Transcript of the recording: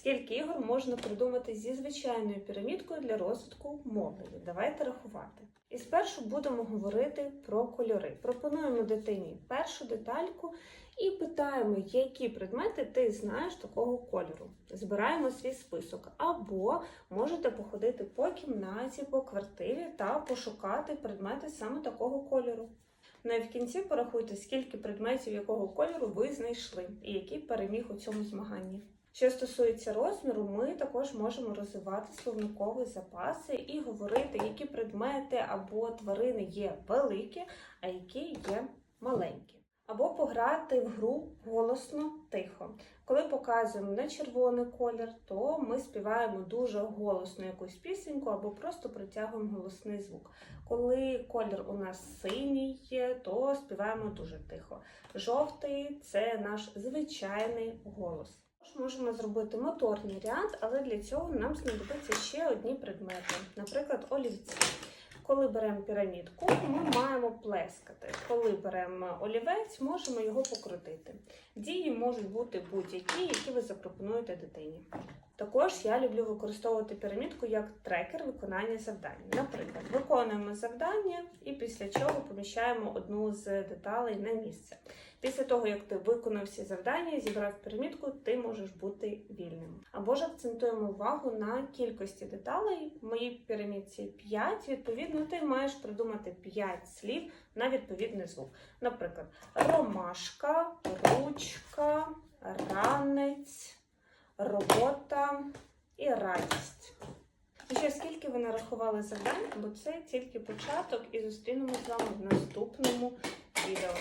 Скільки ігор можна придумати зі звичайною пірамідкою для розвитку мовлення? Давайте рахувати. І спершу будемо говорити про кольори. Пропонуємо дитині першу детальку і питаємо, які предмети ти знаєш такого кольору. Збираємо свій список, або можете походити по кімнаті, по квартирі та пошукати предмети саме такого кольору. Ну і в кінці порахуйте, скільки предметів якого кольору ви знайшли і який переміг у цьому змаганні. Що стосується розміру, ми також можемо розвивати словникові запаси і говорити, які предмети або тварини є великі, а які є маленькі. Або пограти в гру голосно тихо. Коли показуємо на червоний колір, то ми співаємо дуже голосно якусь пісеньку або просто притягуємо голосний звук. Коли колір у нас синій, то співаємо дуже тихо. Жовтий це наш звичайний голос. Можемо зробити моторний ряд, але для цього нам знадобиться ще одні предмети, наприклад, олівці. Коли беремо пірамідку, ми маємо плескати. Коли беремо олівець, можемо його покрутити. Дії можуть бути будь-які, які ви запропонуєте дитині. Також я люблю використовувати пірамідку як трекер виконання завдань. Наприклад, виконуємо завдання і після чого поміщаємо одну з деталей на місце. Після того, як ти виконав всі завдання, зібрав пірамідку, ти можеш бути вільним. Або ж акцентуємо увагу на кількості деталей. В моїй пірамідці 5, відповідно, ти маєш придумати 5 слів на відповідний звук. Наприклад, ромашка, ручка, ранець, робота радість. І ще скільки ви нарахували завдань, бо це тільки початок, і зустрінемось з вами в наступному відео.